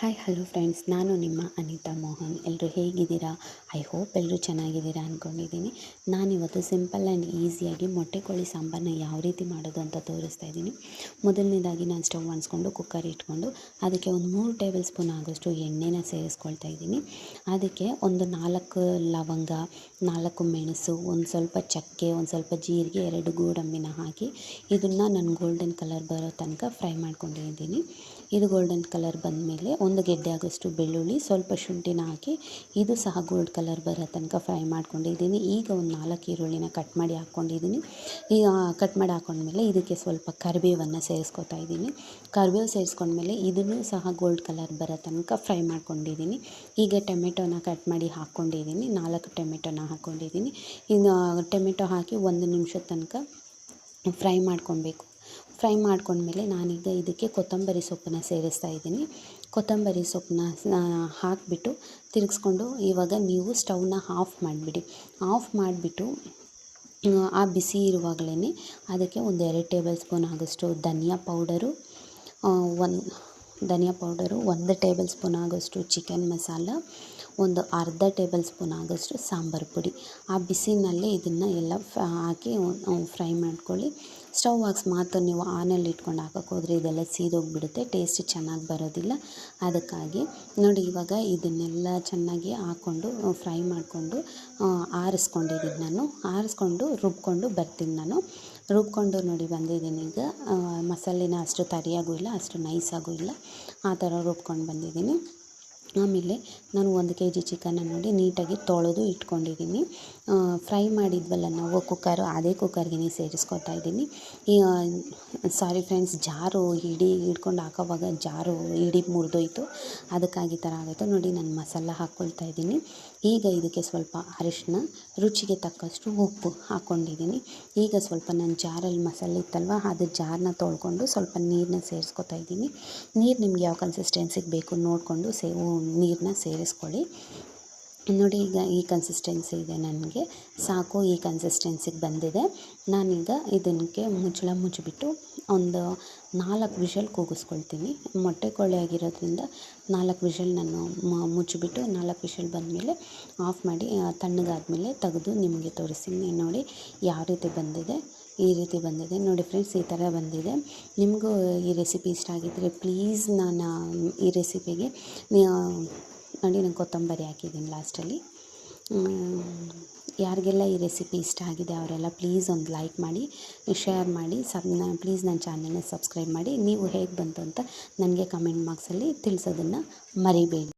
Hi hello friends ನಾನು ನಿಮ್ಮ ಅನಿತಾ ಮೋಹನ್. ಎಲ್ಲರೂ ಹೇಗಿದ್ದೀರಾ? ಐ ಹೋಪ್ ಎಲ್ಲರೂ ಚೆನ್ನಾಗಿದ್ದೀರಾ ಅಂದ್ಕೊಂಡಿದ್ದೀನಿ ನಾನಿವತ್ತು ಸಿಂಪಲ್ ಆ್ಯಂಡ್ ಈಸಿಯಾಗಿ ಮೊಟ್ಟೆ ಕೋಳಿ ಸಾಂಬಾರನ್ನ ಯಾವ ರೀತಿ ಮಾಡೋದು ಅಂತ ತೋರಿಸ್ತಾ ಇದ್ದೀನಿ. ಮೊದಲನೇದಾಗಿ ನಾನು ಸ್ಟವ್ ಅನ್ಸ್ಕೊಂಡು ಕುಕ್ಕರ್ ಇಟ್ಕೊಂಡು, ಅದಕ್ಕೆ ಒಂದು ಮೂರು ಟೇಬಲ್ ಸ್ಪೂನ್ ಆಗೋಷ್ಟು ಎಣ್ಣೆನ ಸೇರಿಸ್ಕೊಳ್ತಾ ಇದ್ದೀನಿ. ಅದಕ್ಕೆ ಒಂದು ನಾಲ್ಕು ಲವಂಗ, ನಾಲ್ಕು ಮೆಣಸು, ಒಂದು ಸ್ವಲ್ಪ ಚಕ್ಕೆ, ಒಂದು ಸ್ವಲ್ಪ ಜೀರಿಗೆ, ಎರಡು ಗೋಡಂಬಿನ ಹಾಕಿ, ಇದನ್ನು ನಾನು ಗೋಲ್ಡನ್ ಕಲರ್ ಬರೋ ತನಕ ಫ್ರೈ ಮಾಡ್ಕೊಂಡಿದ್ದೀನಿ. ಇದು ಗೋಲ್ಡನ್ ಕಲರ್ ಬಂದಮೇಲೆ ಒಂದು ಗೆಡ್ಡೆ ಆಗೋಷ್ಟು ಬೆಳ್ಳುಳ್ಳಿ, ಸ್ವಲ್ಪ ಶುಂಠಿನ ಹಾಕಿ ಇದು ಸಹ ಗೋಲ್ಡ್ ಕಲರ್ ಬರೋ ತನಕ ಫ್ರೈ ಮಾಡ್ಕೊಂಡಿದ್ದೀನಿ. ಈಗ ಒಂದು ನಾಲ್ಕು ಈರುಳ್ಳಿನ ಕಟ್ ಮಾಡಿ ಹಾಕ್ಕೊಂಡಿದ್ದೀನಿ ಈಗ ಕಟ್ ಮಾಡಿ ಹಾಕ್ಕೊಂಡ್ಮೇಲೆ ಇದಕ್ಕೆ ಸ್ವಲ್ಪ ಕರಿಬೇವನ್ನು ಸೇರಿಸ್ಕೊತಾ ಇದ್ದೀನಿ. ಕರಿಬೇವು ಸೇರಿಸ್ಕೊಂಡ್ಮೇಲೆ ಇದನ್ನು ಸಹ ಗೋಲ್ಡ್ ಕಲರ್ ಬರೋ ತನಕ ಫ್ರೈ ಮಾಡ್ಕೊಂಡಿದ್ದೀನಿ. ಈಗ ಟೊಮೆಟೊನ ಕಟ್ ಮಾಡಿ ಹಾಕ್ಕೊಂಡಿದ್ದೀನಿ ನಾಲ್ಕು ಟೊಮೆಟೊನ ಹಾಕ್ಕೊಂಡಿದ್ದೀನಿ ಇನ್ನು ಟೊಮೆಟೊ ಹಾಕಿ ಒಂದು ನಿಮಿಷದ ತನಕ ಫ್ರೈ ಮಾಡ್ಕೊಬೇಕು. ಫ್ರೈ ಮಾಡ್ಕೊಂಡ್ಮೇಲೆ ನಾನೀಗ ಇದಕ್ಕೆ ಕೊತ್ತಂಬರಿ ಸೊಪ್ಪನ್ನ ಸೇರಿಸ್ತಾ ಇದ್ದೀನಿ. ಕೊತ್ತಂಬರಿ ಸೊಪ್ಪನ್ನ ಹಾಕಿಬಿಟ್ಟು ತಿರುಗಿಸ್ಕೊಂಡು ಇವಾಗ ನೀವು ಸ್ಟವ್ನ ಆಫ್ ಮಾಡಿಬಿಡಿ. ಆಫ್ ಮಾಡಿಬಿಟ್ಟು, ಆ ಬಿಸಿ ಇರುವಾಗಲೇ ಅದಕ್ಕೆ ಒಂದು ಎರಡು ಟೇಬಲ್ ಸ್ಪೂನ್ ಆಗೋಷ್ಟು ಧನಿಯಾ ಪೌಡರು ಒಂದು ಧನಿಯಾ ಪೌಡರು, ಒಂದು ಟೇಬಲ್ ಸ್ಪೂನ್ ಆಗೋಷ್ಟು ಚಿಕನ್ ಮಸಾಲ, ಒಂದು ಅರ್ಧ ಟೇಬಲ್ ಸ್ಪೂನ್ ಆಗೋಷ್ಟು ಸಾಂಬಾರು ಪುಡಿ. ಆ ಬಿಸಿನಲ್ಲೇ ಇದನ್ನು ಎಲ್ಲ ಹಾಕಿ ಫ್ರೈ ಮಾಡ್ಕೊಳ್ಳಿ. ಸ್ಟವ್ ಮಾತ್ರ ನೀವು ಆನಲ್ಲಿ ಇಟ್ಕೊಂಡು ಹಾಕೋಕ್ಕೋದ್ರೆ ಇದೆಲ್ಲ ಸೀದೋಗಿಬಿಡುತ್ತೆ. ಟೇಸ್ಟ್ ಚೆನ್ನಾಗಿ ಬರೋದಿಲ್ಲ. ಅದಕ್ಕಾಗಿ ನೋಡಿ ಇವಾಗ ಇದನ್ನೆಲ್ಲ ಚೆನ್ನಾಗಿ ಹಾಕ್ಕೊಂಡು ಫ್ರೈ ಮಾಡಿಕೊಂಡು ಆರಿಸ್ಕೊಂಡಿದ್ದೀನಿ ನಾನು. ಆರಿಸ್ಕೊಂಡು ರುಬ್ಕೊಂಡು ಬರ್ತೀನಿ ನಾನು. ರುಬ್ಕೊಂಡು ನೋಡಿ ಬಂದಿದ್ದೀನಿ ಈಗ. ಮಸಾಲೆನ ಅಷ್ಟು ತರಿಯಾಗೂ ಇಲ್ಲ, ಅಷ್ಟು ನೈಸಾಗೂ ಇಲ್ಲ. ಆ ಥರ ರುಬ್ಕೊಂಡು ಬಂದಿದ್ದೀನಿ. ಆಮೇಲೆ ನಾನು ಒಂದು ಕೆ ಜಿ ಚಿಕನ್ನ ನೋಡಿ ನೀಟಾಗಿ ತೊಳೆದು ಇಟ್ಕೊಂಡಿದ್ದೀನಿ. ಫ್ರೈ ಮಾಡಿದ್ವಲ್ಲ, ನಾವು ಕುಕ್ಕರು ಅದೇ ಕುಕ್ಕರ್ಗೆ ಸೇರಿಸ್ಕೊತಾ ಇದ್ದೀನಿ. ಸಾರಿ ಫ್ರೆಂಡ್ಸ್ ಜಾರು ಹಿಡಿ, ಹಿಡ್ಕೊಂಡು ಹಾಕೋವಾಗ ಜಾರು ಹಿಡಿ ಮುರಿದೋಯ್ತು. ಅದಕ್ಕಾಗಿ ಥರ ಆಗೋಯ್ತು ನೋಡಿ, ನಾನು ಮಸಾಲ ಹಾಕ್ಕೊಳ್ತಾ ಇದ್ದೀನಿ. ಈಗ ಇದಕ್ಕೆ ಸ್ವಲ್ಪ ಅರಿಶಿನ ರುಚಿಗೆ ತಕ್ಕಷ್ಟು ಉಪ್ಪು ಹಾಕ್ಕೊಂಡಿದ್ದೀನಿ. ಈಗ ಸ್ವಲ್ಪ ನಾನು ಜಾರಲ್ಲಿ ಮಸಾಲೆ ಇತ್ತಲ್ವ, ಅದು ಜಾರನ್ನ ತೊಳ್ಕೊಂಡು ಸ್ವಲ್ಪ ನೀರನ್ನ ಸೇರಿಸ್ಕೊತಾ ಇದ್ದೀನಿ. ನೀರು ನಿಮ್ಗೆ ಯಾವ ಕನ್ಸಿಸ್ಟೆನ್ಸಿಗೆ ಬೇಕು ನೋಡಿಕೊಂಡು ಸೇ ನೀರನ್ನ ಸೇರಿಸ್ಕೊಳ್ಳಿ. ನೋಡಿ ಈಗ ಈ ಕನ್ಸಿಸ್ಟೆನ್ಸಿ ಇದೆ ನನಗೆ. ಸಾಕು ಈ ಕನ್ಸಿಸ್ಟೆನ್ಸಿಗೆ ಬಂದಿದೆ. ನಾನೀಗ ಇದಕ್ಕೆ ಮುಚ್ಚಳ ಮುಚ್ಚಿಬಿಟ್ಟು ಒಂದು ನಾಲ್ಕು ವಿಷಲ್ ಕೂಗಿಸ್ಕೊಳ್ತೀನಿ. ಮೊಟ್ಟೆ ಕೋಳಿ ಆಗಿರೋದ್ರಿಂದ ನಾಲ್ಕು ವಿಷಲ್ ನಾನು ಮುಚ್ಚಿಬಿಟ್ಟು ನಾಲ್ಕು ವಿಷಲ್ ಬಂದಮೇಲೆ ಆಫ್ ಮಾಡಿ ತಣ್ಣಗಾದ್ಮೇಲೆ ತೆಗೆದು ನಿಮಗೆ ತೋರಿಸ್ತೀನಿ. ನೋಡಿ ಯಾವ ರೀತಿ ಬಂದಿದೆ. ಈ ರೀತಿ ಬಂದಿದೆ. ನೋಡಿ ಫ್ರೆಂಡ್ಸ್, ಈ ಥರ ಬಂದಿದೆ. ನಿಮಗೂ ಈ ರೆಸಿಪಿ ಇಷ್ಟ ಆಗಿದ್ದರೆ ಪ್ಲೀಸ್ ನಾನು ಈ ರೆಸಿಪಿಗೆ ನೋಡಿ, ನಾನು ಕೊತ್ತಂಬರಿ ಹಾಕಿದ್ದೀನಿ ಲಾಸ್ಟಲ್ಲಿ. ಯಾರಿಗೆಲ್ಲ ಈ ರೆಸಿಪಿ ಇಷ್ಟ ಆಗಿದೆ ಅವರೆಲ್ಲ ಪ್ಲೀಸ್ ಒಂದು ಲೈಕ್ ಮಾಡಿ, ಶೇರ್ ಮಾಡಿ, ಸಬ್ ಪ್ಲೀಸ್ ನನ್ನ ಚಾನಲ್ನ ಸಬ್ಸ್ಕ್ರೈಬ್ ಮಾಡಿ. ನೀವು ಹೇಗೆ ಬಂತು ಅಂತ ನನಗೆ ಕಮೆಂಟ್ ಬಾಕ್ಸಲ್ಲಿ ತಿಳಿಸೋದನ್ನು ಮರಿಬೇಡಿ.